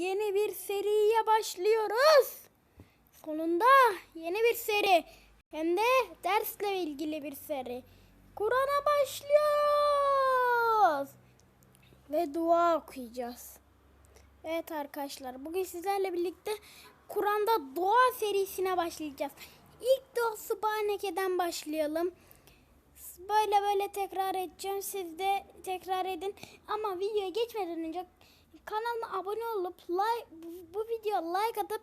yeni bir seriye başlıyoruz. Sonunda yeni bir seri. Hem de dersle ilgili bir seri. Kur'an'a başlıyoruz. Ve dua okuyacağız. Evet arkadaşlar bugün sizlerle birlikte Kur'an'da dua serisine başlayacağız. İlk dua Subhaneke'den başlayalım. Böyle böyle tekrar edeceğim. Siz de tekrar edin. Ama videoya geçmeden önce kanalıma abone olup like, bu, bu videoya like atıp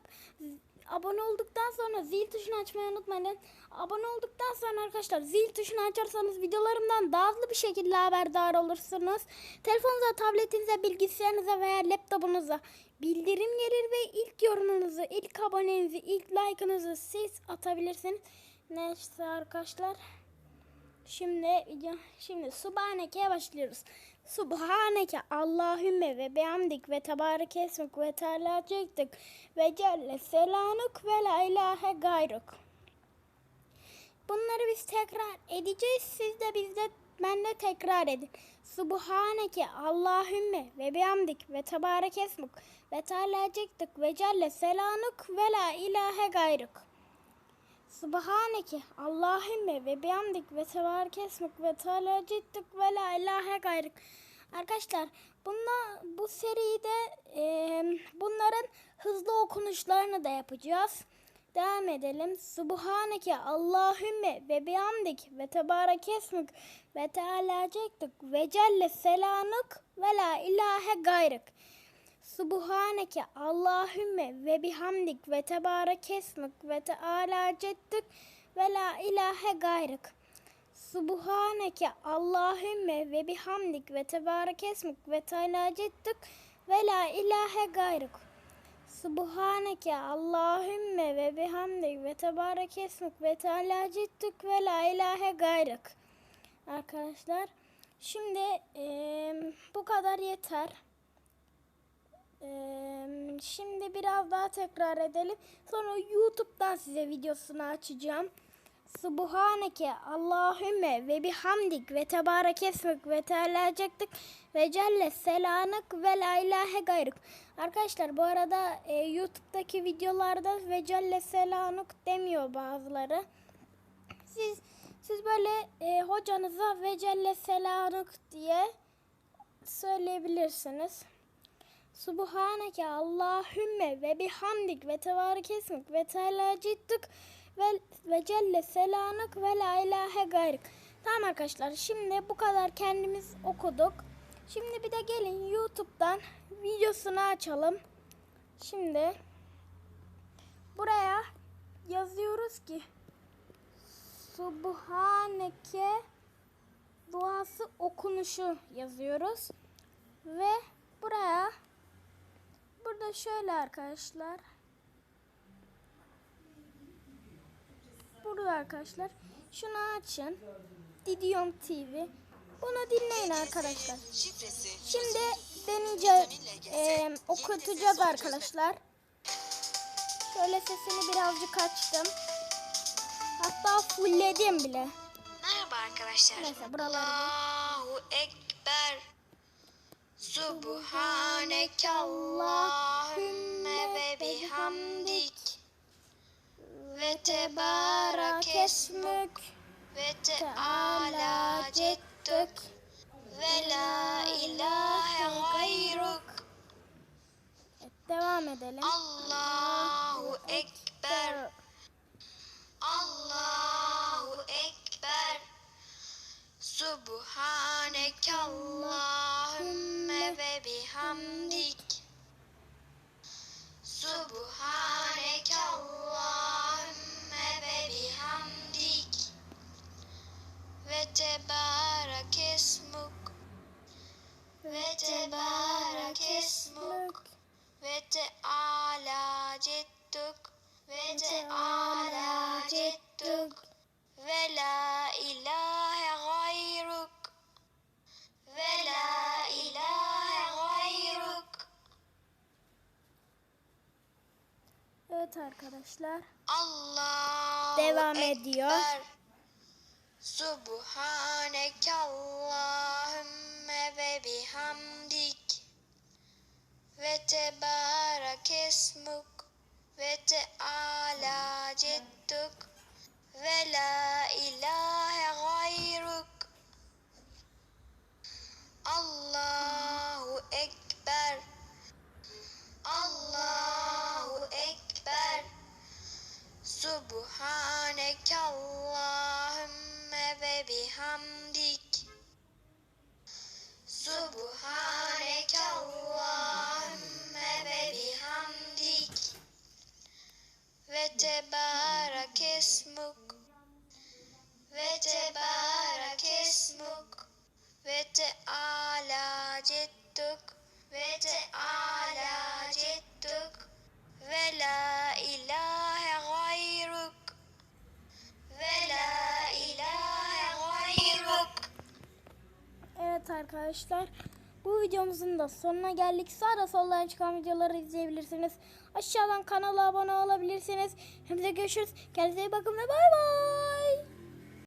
abone olduktan sonra zil tuşunu açmayı unutmayın. Abone olduktan sonra arkadaşlar zil tuşunu açarsanız videolarımdan daha hızlı bir şekilde haberdar olursunuz. Telefonunuza, tabletinize, bilgisayarınıza veya laptopunuza bildirim gelir ve ilk yorumunuzu, ilk abonenizi, ilk like'ınızı siz atabilirsiniz. Neyse arkadaşlar. Şimdi video şimdi Subhaneke'ye başlıyoruz. Subhaneke Allahümme ve bihamdik ve tebarek esmuk ve teala cektik ve celle selanuk ve la ilahe gayruk. Bunları biz tekrar edeceğiz. Siz de bizde ben de tekrar edin. Subhaneke Allahümme ve bihamdik ve tebarek esmuk ve teala cektik ve celle selanuk ve la ilahe gayruk. Subhaneke Allahümme ve bihamdik ve tebarek esmuk ve teala cittik ve la ilahe gayrık. Arkadaşlar bunla, bu seride e, bunların hızlı okunuşlarını da yapacağız. Devam edelim. Subhaneke Allahümme ve bihamdik ve tebarek esmuk ve teala cittik ve celle selanuk ve la ilahe gayrık. Subhaneke Allahümme ve bihamdik ve tebarek ve teala cettik ve la ilahe gayrık. Subhaneke Allahümme ve bihamdik ve tebarek ve teala cettik ve la ilahe gayrık. Subhaneke Allahümme ve bihamdik ve tebarek ve teala cettik ve la ilahe gayrık. Arkadaşlar şimdi eee, bu kadar yeter. Şimdi biraz daha tekrar edelim. Sonra YouTube'dan size videosunu açacağım. Subhaneke Allahümme ve bihamdik ve tebarek esmik ve tealacektik ve celle selanık ve la ilahe gayrık. Arkadaşlar bu arada e, YouTube'daki videolarda ve celle selanık demiyor bazıları. Siz siz böyle e, hocanıza ve celle selanık diye söyleyebilirsiniz. Subhaneke Allahümme ve bihamdik ve tebarek esmik ve teala cittik ve, ve celle selanık ve la ilahe gayrık. Tamam arkadaşlar şimdi bu kadar kendimiz okuduk. Şimdi bir de gelin YouTube'dan videosunu açalım. Şimdi buraya yazıyoruz ki Subhaneke duası okunuşu yazıyoruz. Ve buraya Burada şöyle arkadaşlar. Burada arkadaşlar. Şunu açın. Didion TV. Bunu dinleyin arkadaşlar. Şimdi deneyeceğiz. E, okutacağız arkadaşlar. Şöyle sesini birazcık açtım. Hatta fullledim bile. Merhaba arkadaşlar. Neyse, buraları- Allahu Ekber. Subhaneke Allahümme ve bihamdik. Ve tebarek esmük. Ve teala ceddük. Ve la ilahe gayruk. Devam edelim. Allahu Ekber. Allahu Ekber. Subhaneke Allahümme ve bihamdik. Subhaneke Allahümme ve bihamdik. Ve tebarek esmuk. Ve tebarek esmuk. Ve teala ceddük. Ve teala ceddük. Ve la ilahe gayruk. Ve la ilahe gayruk. Evet arkadaşlar. Allah devam ekber. ediyor. Subhaneke Allahümme ve bihamdik ve tebarak esmuk ve teala cedduk ve la ilahe gayruk Subhaneke Allahümme ve bihamdik. Subhaneke Allahümme ve bihamdik. Ve tebarak esmuk. Ve tebarak esmuk. Ve teala cedduk. Ve teala arkadaşlar. Bu videomuzun da sonuna geldik. Sağda soldan çıkan videoları izleyebilirsiniz. Aşağıdan kanala abone olabilirsiniz. De görüşürüz. Kendinize iyi bakın ve bay bay.